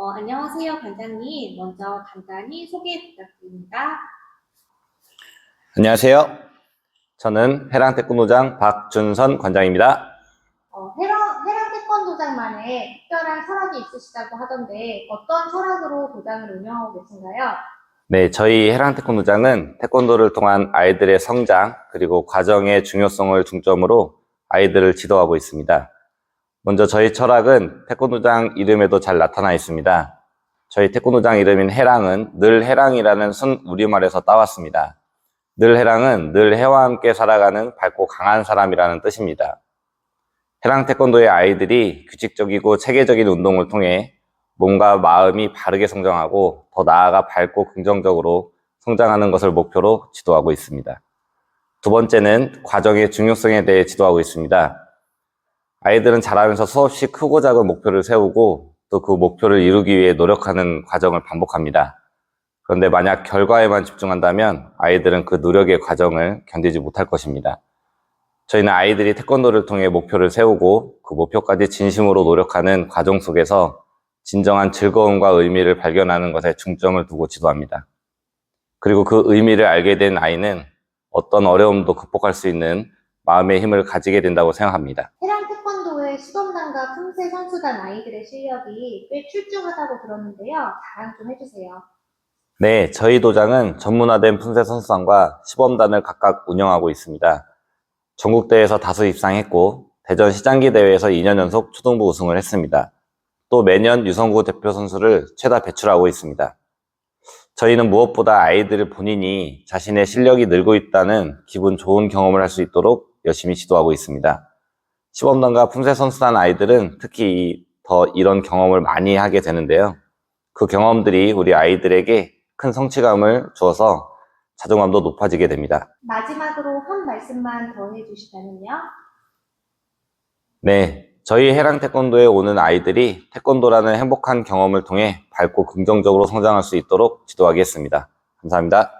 어, 안녕하세요, 관장님. 먼저 간단히 소개 부탁드립니다. 안녕하세요. 저는 해랑 태권도장 박준선 관장입니다. 어, 해랑, 해랑 태권도장만의 특별한 철학이 있으시다고 하던데 어떤 철학으로 도장을 운영하고 계신가요? 네, 저희 해랑 태권도장은 태권도를 통한 아이들의 성장 그리고 과정의 중요성을 중점으로 아이들을 지도하고 있습니다. 먼저 저희 철학은 태권도장 이름에도 잘 나타나 있습니다. 저희 태권도장 이름인 해랑은 늘 해랑이라는 순 우리말에서 따왔습니다. 늘 해랑은 늘 해와 함께 살아가는 밝고 강한 사람이라는 뜻입니다. 해랑 태권도의 아이들이 규칙적이고 체계적인 운동을 통해 몸과 마음이 바르게 성장하고 더 나아가 밝고 긍정적으로 성장하는 것을 목표로 지도하고 있습니다. 두 번째는 과정의 중요성에 대해 지도하고 있습니다. 아이들은 자라면서 수없이 크고 작은 목표를 세우고 또 그 목표를 이루기 위해 노력하는 과정을 반복합니다. 그런데 만약 결과에만 집중한다면 아이들은 그 노력의 과정을 견디지 못할 것입니다. 저희는 아이들이 태권도를 통해 목표를 세우고 그 목표까지 진심으로 노력하는 과정 속에서 진정한 즐거움과 의미를 발견하는 것에 중점을 두고 지도합니다. 그리고 그 의미를 알게 된 아이는 어떤 어려움도 극복할 수 있는 마음의 힘을 가지게 된다고 생각합니다. 시범단과 품새 선수단 아이들의 실력이 꽤 출중하다고 들었는데요. 자랑 좀 해주세요. 네, 저희 도장은 전문화된 품새 선수단과 시범단을 각각 운영하고 있습니다. 전국대회에서 다수 입상했고, 대전 시장기 대회에서 2년 연속 초등부 우승을 했습니다. 또 매년 유성구 대표 선수를 최다 배출하고 있습니다. 저희는 무엇보다 아이들 본인이 자신의 실력이 늘고 있다는 기분 좋은 경험을 할 수 있도록 열심히 지도하고 있습니다. 시범단과 품새 선수단 아이들은 특히 더 이런 경험을 많이 하게 되는데요. 그 경험들이 우리 아이들에게 큰 성취감을 주어서 자존감도 높아지게 됩니다. 마지막으로 한 말씀만 더 해주시다면요. 네, 저희 해랑 태권도에 오는 아이들이 태권도라는 행복한 경험을 통해 밝고 긍정적으로 성장할 수 있도록 지도하겠습니다. 감사합니다.